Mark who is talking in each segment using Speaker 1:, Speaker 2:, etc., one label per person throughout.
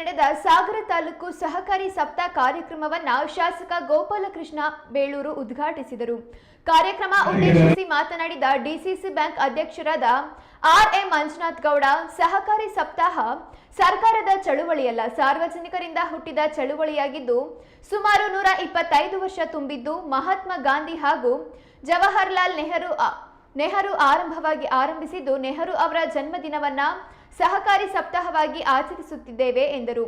Speaker 1: ನಡೆದ ಸಾಗರ ತಾಲೂಕು ಸಹಕಾರಿ ಸಪ್ತಾಹ ಕಾರ್ಯಕ್ರಮವನ್ನ ಶಾಸಕ ಗೋಪಾಲಕೃಷ್ಣ ಬೇಳೂರು ಉದ್ಘಾಟಿಸಿದರು. ಕಾರ್ಯಕ್ರಮ ಉದ್ದೇಶಿಸಿ ಮಾತನಾಡಿದ ಡಿಸಿಸಿ ಬ್ಯಾಂಕ್ ಅಧ್ಯಕ್ಷರಾದ ಆರ್ ಎಂ ಮಂಜುನಾಥ್ ಗೌಡ ಸಹಕಾರಿ ಸಪ್ತಾಹ ಸರ್ಕಾರದ ಚಳುವಳಿಯಲ್ಲ ಸಾರ್ವಜನಿಕರಿಂದ ಹುಟ್ಟಿದ ಚಳುವಳಿಯಾಗಿದ್ದು ಸುಮಾರು ನೂರ ಇಪ್ಪತ್ತೈದು ವರ್ಷ ತುಂಬಿದ್ದು ಮಹಾತ್ಮ ಗಾಂಧಿ ಹಾಗೂ ಜವಾಹರ್ಲಾಲ್ ನೆಹರು ನೆಹರು ಆರಂಭವಾಗಿ ಆರಂಭಿಸಿದ್ದು ನೆಹರು ಅವರ ಜನ್ಮದಿನವನ್ನ ಸಹಕಾರಿ ಸಪ್ತಾಹವಾಗಿ ಆಚರಿಸುತ್ತಿದ್ದೇವೆ ಎಂದರು.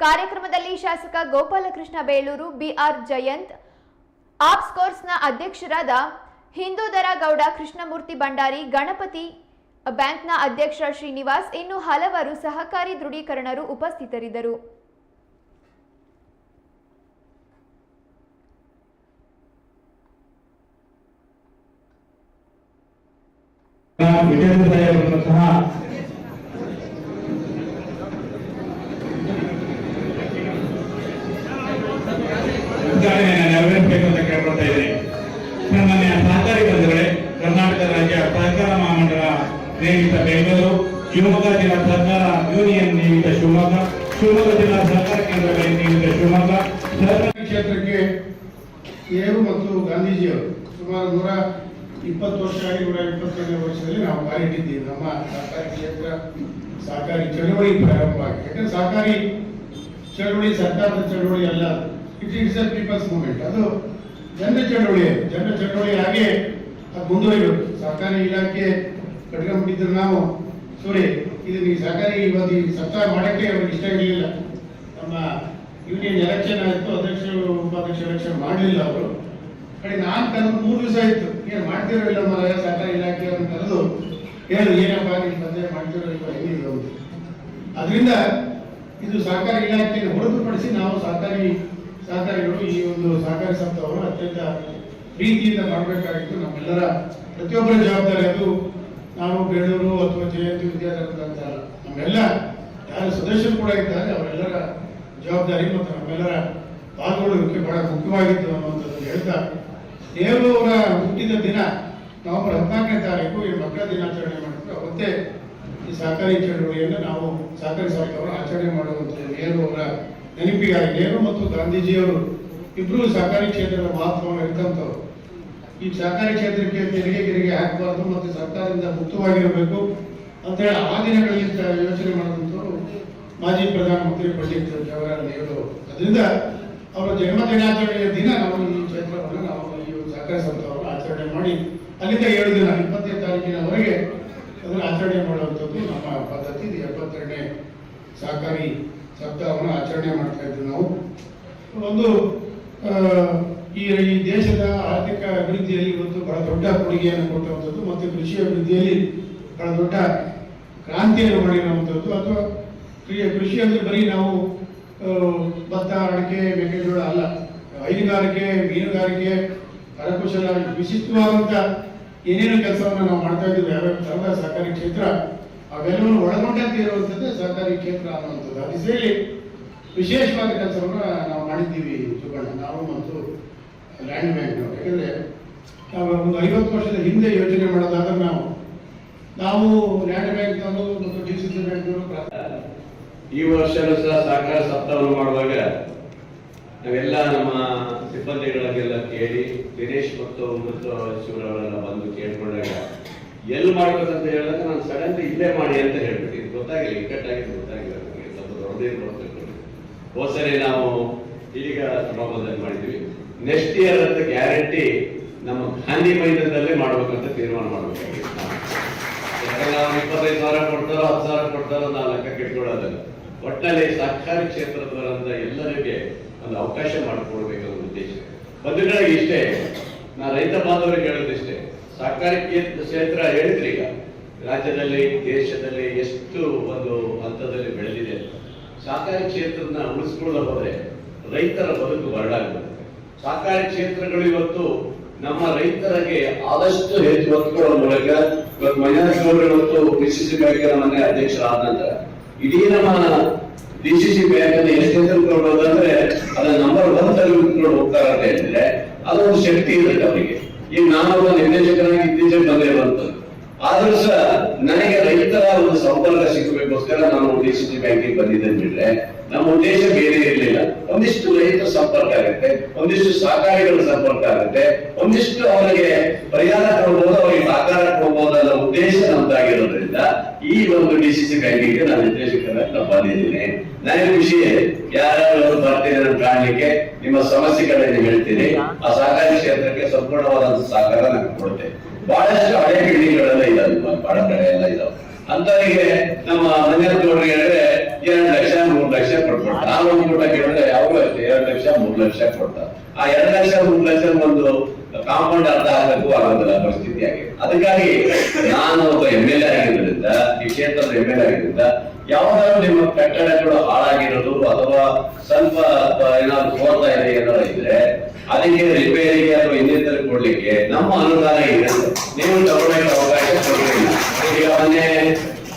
Speaker 1: ಕಾರ್ಯಕ್ರಮದಲ್ಲಿ ಶಾಸಕ ಗೋಪಾಲಕೃಷ್ಣ ಬೇಳೂರು, ಬಿಆರ್ ಜಯಂತ್ ಆಪ್ಸ್ ಕೋರ್ಸ್ನ ಅಧ್ಯಕ್ಷರಾದ ಹಿಂದೂದರ ಗೌಡ ಕೃಷ್ಣಮೂರ್ತಿ ಭಂಡಾರಿ, ಗಣಪತಿ ಬ್ಯಾಂಕ್ನ ಅಧ್ಯಕ್ಷ ಶ್ರೀನಿವಾಸ್, ಇನ್ನು ಹಲವರು ಸಹಕಾರಿ ದೃಢೀಕರಣರು ಉಪಸ್ಥಿತರಿದ್ದರು.
Speaker 2: ವಿಜೇಂದ್ರ ಸಾಹೇಬರನ್ನು ಸಹ. ಉದ್ಘಾಟನೆಯನ್ನು ನೆರವೇರಿಸಬೇಕು ಅಂತ ಕೇಳ್ಕೊಳ್ತಾ ಇದ್ದೀನಿ. ಸನ್ಮಾನ್ಯ ಸಹಕಾರಿ ಬಂಧುಗಳೇ, ಕರ್ನಾಟಕ ರಾಜ್ಯ ಸಹಕಾರ ಬೆಂಗಳೂರು, ಶಿವಮೊಗ್ಗ ಜಿಲ್ಲಾ ಸಹಕಾರ ಯೂನಿಯನ್ ನೇಮಿತ ಶಿವಮೊಗ್ಗ ಶಿವಮೊಗ್ಗ ಜಿಲ್ಲಾ ಸಹಕಾರ ಕೇಂದ್ರ ಬ್ಯಾಂಕ್ ನೇಮಿತ ಶಿವಮೊಗ್ಗ, ಸಹಕಾರ
Speaker 3: ಕ್ಷೇತ್ರಕ್ಕೆ ಮತ್ತು ಗಾಂಧೀಜಿಯವರು ಸುಮಾರು ನೂರ ಇಪ್ಪತ್ತು ವರ್ಷ ಆಗಿ ನೂರ ಇಪ್ಪತ್ತೈದನೇ ವರ್ಷದಲ್ಲಿ ನಾವು ಕಾಲಿಟ್ಟಿದ್ದೀವಿ ನಮ್ಮ ಸಹಕಾರಿ ಕ್ಷೇತ್ರ ಸಹಕಾರಿ ಚಳವಳಿ ಪ್ರಾರಂಭವಾಗಿ ಯಾಕಂದ್ರೆ ಸಹಕಾರಿ ಚಳುವಳಿ, ಸರ್ಕಾರದ ಚಳುವಳಿ ಅಲ್ಲ it it's a people's movement ಅದು ಜನ ಚಳುವಳಿ ಜನರ ಜನ ಚಳವಳಿ ಹಾಗೆ ಅದು ಮುಂದುವರಿಬೇಕು. ಸಹಕಾರಿ ಇಲಾಖೆ ಕಟ್ಕೊಂಡ್ಬಿಟ್ಟಿದ್ರೆ ನಾವು ಸಾರಿ ಇದು ಈ ಸಹಕಾರಿ ಇವತ್ತು ಸರ್ಕಾರ ಮಾಡೋಕ್ಕೆ ಮಾಡಕ್ಕೆ ಅವ್ರಿಗೆ ಇಷ್ಟ ಇರಲಿಲ್ಲ. ನಮ್ಮ ಯೂನಿಯನ್ ಎಲೆಕ್ಷನ್ ಆಯಿತು, ಅಧ್ಯಕ್ಷರು ಉಪಾಧ್ಯಕ್ಷ ಎಲೆಕ್ಷನ್ ಮಾಡಲಿಲ್ಲ ಅವರು. ಕಡೆ ನಾನು ಕರೆದು ಮೂರು ದಿವಸ ಆಯ್ತು. ಏನು ಮಾಡ್ತಿರೋ ಇಲ್ಲ ಮರ ಇಲಾಖೆ ಇಲಾಖೆಯವ್ರನ್ನ ಕರೆದು ಏನು ಏನಪ್ಪ ನೀವು ಬಂದೆ ಮಾಡ್ತಿರೋ ಇಲ್ಲ ಅಂತ. ಅದರಿಂದ ಇದು ಸಹಕಾರಿ ಇಲಾಖೆಯನ್ನು ಹೊರತುಪಡಿಸಿ ನಾವು ಸಹಕಾರಿ ಸಹಕಾರಿಗಳು ಈ ಒಂದು ಸಹಕಾರಿ ಸಂಸ್ಥೆಯವರು ಅತ್ಯಂತ ಪ್ರೀತಿಯಿಂದ ಮಾಡಬೇಕಾಗಿತ್ತು. ನಮ್ಮೆಲ್ಲರ ಪ್ರತಿಯೊಬ್ಬರ ಜವಾಬ್ದಾರಿ ಅದು. ನಾವು ಬೇಳೂರು ಅಥವಾ ಜಯಂತಿ ವಿದ್ಯಾಧರ ಅಂತ ನಮ್ಮೆಲ್ಲ ಯಾರು ಸದಸ್ಯರು ಕೂಡ ಇದ್ದಾರೆ. ಅವರೆಲ್ಲರ ಜವಾಬ್ದಾರಿ ಮತ್ತು ನಮ್ಮೆಲ್ಲರ ಪಾಲ್ಗೊಳ್ಳುವಿಕೆ ಬಹಳ ಮುಖ್ಯವಾಗಿತ್ತು ಅನ್ನುವಂಥದ್ದು ಹೇಳ್ತಾ ನೆಹರು ಅವರ ಹುಟ್ಟಿದ ದಿನ, ನವೆಂಬರ್ ಹದಿನಾಲ್ಕನೇ ತಾರೀಕು ಈ ಮಕ್ಕಳ ದಿನಾಚರಣೆ ಮಾಡಿದ್ರು. ಅವತ್ತೇ ಈ ಸಹಕಾರಿ ಚಳವಳಿಯನ್ನು ನಾವು ಸಹಕಾರಿ ಸಪ್ತಾಹವನ್ನು ಆಚರಣೆ ಮಾಡುವಂಥದ್ದು ನೇರು ಅವರ ನೆನಪಿಗಾಗಿ, ನೆಹರು ಮತ್ತು ಗಾಂಧೀಜಿಯವರು ಇಬ್ಬರು ಸಹಕಾರಿ ಕ್ಷೇತ್ರದ ಮಹತ್ವವನ್ನು ಇರ್ತಂಥವ್ರು ಈ ಸಹಕಾರಿ ಕ್ಷೇತ್ರಕ್ಕೆ ತೆರಿಗೆ ಗಿರಿಗೆ ಹಾಕಬಾರ್ದು ಮತ್ತು ಸರ್ಕಾರದಿಂದ ಮುಕ್ತವಾಗಿರಬೇಕು ಅಂತ ಹೇಳಿ ಆ ದಿನಗಳಲ್ಲಿ ಯೋಚನೆ ಮಾಡಿದಂಥವ್ರು ಮಾಜಿ ಪ್ರಧಾನಮಂತ್ರಿ ಪಂಡಿತ್ ಜವಾಹರಲಾಲ್ ನೆಹರು ಅದರಿಂದ ಅವರ ಜನ್ಮ ದಿನಾಚರಣೆಯ ದಿನ ನಾವು ಈ ಕ್ಷೇತ್ರವನ್ನು ನಾವು ಒಂದು ಆಚರಣೆ ಮಾಡಿ, ಅಲ್ಲಿಂದ ಏಳು ದಿನ ಇಪ್ಪತ್ತನೇ ತಾರೀಕಿನವರೆಗೆ ಅದನ್ನು ಆಚರಣೆ ಮಾಡುವಂಥದ್ದು ನಮ್ಮ ಪದ್ಧತಿ. ಎಪ್ಪತ್ತೆರಡನೇ ಸಹಕಾರಿ ಸಪ್ತಾಹವನ್ನು ಆಚರಣೆ ಮಾಡ್ತಾ ಇದ್ವಿ ನಾವು. ಒಂದು ಈ ಈ ದೇಶದ ಆರ್ಥಿಕ ಅಭಿವೃದ್ಧಿಯಲ್ಲಿ ಇವತ್ತು ಬಹಳ ದೊಡ್ಡ ಕೊಡುಗೆಯನ್ನು ಕೊಟ್ಟಂಥದ್ದು ಮತ್ತು ಕೃಷಿ ಅಭಿವೃದ್ಧಿಯಲ್ಲಿ ಬಹಳ ದೊಡ್ಡ ಕ್ರಾಂತಿಯನ್ನು ಮಾಡಿರುವಂಥದ್ದು ಅಥವಾ ಕೃಷಿ ಅಂದ್ರೆ ಬರೀ ನಾವು ಭತ್ತ, ಅಡಿಕೆ, ಮೆಕ್ಕೆಜೋಳ ಅಲ್ಲ. ಹೈನುಗಾರಿಕೆ, ಮೀನುಗಾರಿಕೆ ಕರಕುಶಲ ವಿಶಿಷ್ಟವಾದಂಥ ಏನೇನು ಕೆಲಸವನ್ನು ನಾವು ಮಾಡ್ತಾ ಇದ್ದೀವಿ ಯಾವ ಥರದ ಸಹಕಾರಿ ಕ್ಷೇತ್ರ, ಅವೆಲ್ಲವನ್ನು ಒಳಗೊಂಡಂತೆ ಇರುವಂತದ್ದು ಸಹಕಾರಿ ಕ್ಷೇತ್ರ ಅನ್ನುವಂಥದ್ದು. ಆ ದಿಸೆಯಲ್ಲಿ ವಿಶೇಷವಾದ ಕೆಲಸವನ್ನು ನಾವು ಮಾಡಿದ್ದೀವಿ ಸುಬ್ಬಣ್ಣ ನಾವು ಮತ್ತು ಲ್ಯಾಂಡ್ ಬ್ಯಾಂಕ್ ಯಾಕಂದ್ರೆ ನಾವು ಒಂದು ಐವತ್ತು ವರ್ಷದ ಹಿಂದೆ ಯೋಚನೆ ಮಾಡೋದಾದ್ರೆ ನಾವು ನಾವು ಲ್ಯಾಂಡ್ ಬ್ಯಾಂಕ್ನವರು ಮತ್ತು ಡಿ ಸಿ ಸಿ ಬ್ಯಾಂಕ್ನವರು
Speaker 4: ಈ ವರ್ಷ ಸಹ ಸಹಕಾರ ಸಪ್ತಾಹವನ್ನು ಮಾಡುವಾಗ ನಾವೆಲ್ಲ ನಮ್ಮ ಸಿಬ್ಬಂದಿಗಳಿಗೆಲ್ಲ ಕೇಳಿ, ದಿನೇಶ್ ಮತ್ತು ಮೃತ ಶಿವರವರೆಲ್ಲ ಬಂದು ಕೇಳ್ಕೊಂಡಾಗ, ಎಲ್ಲಿ ಮಾಡ್ಬೇಕಂತ ಹೇಳಿದಾಗ ನಾನು ಸಡನ್ ಇಲ್ಲೇ ಮಾಡಿ ಅಂತ ಹೇಳ್ಬಿಟ್ಟು, ಇದು ಗೊತ್ತಾಗಿಲ್ಲ ಇಕ್ಕಟ್ಟಾಗಿ ಗೊತ್ತಾಗಿಲ್ಲ ನನಗೆ ಸ್ವಲ್ಪ ದೊಡ್ಡದೇನು ಬರ್ತದೆ ಹೋದ್ಸರಿ ನಾವು ಈಗ ಸಮಾಪದಲ್ಲಿ ಮಾಡಿದ್ವಿ. ನೆಕ್ಸ್ಟ್ ಇಯರ್ ಅಂತ ಗ್ಯಾರಂಟಿ ನಮ್ಮ ಗಾಂಧಿ ಮೈದಾನದಲ್ಲೇ ಮಾಡ್ಬೇಕಂತ ತೀರ್ಮಾನ ಮಾಡ್ಬೇಕಾಗಿತ್ತು. ನಾವು. ಇಪ್ಪತ್ತೈದು ಸಾವಿರ ಕೊಡ್ತಾರೋ, ಹತ್ತು ಸಾವಿರ ಕೊಡ್ತಾರೋ ನಾವು ಲೆಕ್ಕ ಇಟ್ಕೊಳ್ಳೋದಲ್ಲ ಒಟ್ಟಲ್ಲಿ ಸರ್ಕಾರಿ ಕ್ಷೇತ್ರದವರಂತ ಒಂದು ಅವಕಾಶ ಮಾಡಿಕೊಡ್ಬೇಕನ್ನೋ ಉದ್ದೇಶ. ಮೊದಲನೇ ಇಷ್ಟೇ. ನಾ ರೈತ ಬಾಂಧವರಿಗೆ ಹೇಳೋದಿಷ್ಟೇ ಸಹಕಾರಿ ಕ್ಷೇತ್ರ ಹೇಳಿದ್ರಿ ಈಗ ರಾಜ್ಯದಲ್ಲಿ, ದೇಶದಲ್ಲಿ ಎಷ್ಟು ಒಂದು ಹಂತದಲ್ಲಿ ಬೆಳೆದಿದೆ. ಸಹಕಾರಿ ಕ್ಷೇತ್ರನ ಉಳಿಸ್ಕೊಳ್ಳ ಹೋದ್ರೆ ರೈತರ ಬದುಕು ಬರಡಾಗುತ್ತೆ ಸಹಕಾರಿ ಕ್ಷೇತ್ರಗಳು ಇವತ್ತು ನಮ್ಮ ರೈತರಿಗೆ ಆದಷ್ಟು ಹೆಚ್ಚು ಕೊಡೋ ಮೂಲಕ ಇವತ್ತು ಮಹಿಳಾ ಗೌಡ್ರು ಇವತ್ತು ಕೃಷಿ ಬ್ಯಾಂಕಿನ ಮನೆ ಅಧ್ಯಕ್ಷರಾದ ನಂತರ ಇಡೀ ನಮ್ಮ ಡಿಸಿಸಿ ಬ್ಯಾಂಕ್ ಅನ್ನು ಎಷ್ಟು ಹೆಸರುಕೊಂಡು ಹೋದಂದ್ರೆ ಅದನ್ನ ನಂಬರ್ ಒನ್ ತಗೊಂಡು ಉತ್ಕೊಂಡು ಹೋಗ್ತಾರೆ ಅಂತ ಹೇಳಿದ್ರೆ ಅದೊಂದು ಶಕ್ತಿ ಇರುತ್ತೆ ಅವರಿಗೆ ಈಗ ನಾನು ನಿರ್ದೇಶಕನಾಗಿ ಇತ್ತೀಚೆಗೆ ಬಂದಿರುವಂತದ್ದು ಆದ್ರೂ ಸಹ ನನಗೆ ರೈತರ ಒಂದು ಸಂಪರ್ಕ ಸಿಗಬೇಕೋಸ್ಕರ ನಾನು ಡಿ ಸಿ ಸಿ ಬ್ಯಾಂಕಿಗೆ ಬಂದಿದ್ದೇನೆ ಬಿಟ್ರೆ ನಮ್ಮ ಉದ್ದೇಶ ಬೇರೆ ಒಂದಿಷ್ಟು ರೈತರ ಸಂಪರ್ಕ ಆಗುತ್ತೆ, ಒಂದಿಷ್ಟು ಸಹಕಾರಿಗಳ ಸಂಪರ್ಕ ಆಗುತ್ತೆ, ಒಂದಿಷ್ಟು ಅವರಿಗೆ ಪರಿಹಾರ ಕೊಡ್ಬೋದು, ಅವರಿಗೆ ಸಹಕಾರ ಕೊಡ್ಬೋದು ಅನ್ನೋ ಉದ್ದೇಶ ನಮ್ದಾಗಿರೋದ್ರಿಂದ ಈ ಒಂದು ಡಿ ಸಿ ಸಿ ಬ್ಯಾಂಕಿಗೆ ನಾನು ನಿರ್ದೇಶಕರಾಗಿ ನಾನು ಬಂದಿದ್ದೀನಿ ನನಗೆ ಖುಷಿ ಯಾರು ಬರ್ತೀನಿ ನಾನು ಕಾಣಲಿಕ್ಕೆ ನಿಮ್ಮ ಸಮಸ್ಯೆಗಳನ್ನು ಹೇಳ್ತೀನಿ. ಆ ಸಹಕಾರಿ ಕ್ಷೇತ್ರಕ್ಕೆ ಸಂಪೂರ್ಣವಾದ ಸಹಕಾರ ನಾನು ಕೊಡ್ತೇನೆ ಬಹಳಷ್ಟು ಹಳೆ ಬಿಲ್ಡಿಂಗ್ಗಳೆಲ್ಲ ಇದಾವೆ, ಬಹಳ ಕಡೆ ಎಲ್ಲ ಇದಾವೆ. ಅಂತವರಿಗೆ ನಮ್ಮ ಮಂಜನಗೌಡರಿಗೆ ಹೇಳಿದ್ರೆ ಎರಡು ಲಕ್ಷ ಮೂರು ನಾನು ಒಂದು ಕೂಡ ಕೇಳಿದ್ರೆ ಯಾವಾಗ ಎರಡು ಲಕ್ಷ, ಮೂರು ಲಕ್ಷ ಕೊಡ್ತಾರೆ. ಆ ಎರಡು ಲಕ್ಷ, ಮೂರು ಲಕ್ಷ ಒಂದು ಕಾಂಪೌಂಡ್ ಅರ್ಥ ಆಗಬೇಕು ಆಗೋದಿಲ್ಲ, ಪರಿಸ್ಥಿತಿ ಆಗಿದೆ ಅದಕ್ಕಾಗಿ ನಾನು ಒಬ್ಬ ಎಂ ಎಲ್ ಎ ಆಗಿರೋದ್ರಿಂದ, ಈ ಕ್ಷೇತ್ರದ ಎಂ ಎಲ್ ಎ ಆಗಿರೋದ್ರಿಂದ, ಯಾವ್ದಾದ್ರು ನಿಮ್ಮ ಕಟ್ಟಡಗಳು ಹಾಳಾಗಿರೋದು ಅಥವಾ ಸ್ವಲ್ಪ ಏನಾದ್ರು ಸೋರ್ತಾ ಇದೆ ಏನಾದ್ರು ಇದ್ರೆ, ಅದಕ್ಕೆ ರಿಪೇರಿಗೆ ಅಥವಾ ಇನ್ನಿತರ ಕೊಡ್ಲಿಕ್ಕೆ ನಮ್ಮ ಅನುದಾನ ಇದೆ ನೀವು ತಗೊಳ್ಳಕ್ಕೆ ಅವಕಾಶ ಕೊಡಲಿಲ್ಲ ಈಗ ಮೊನ್ನೆ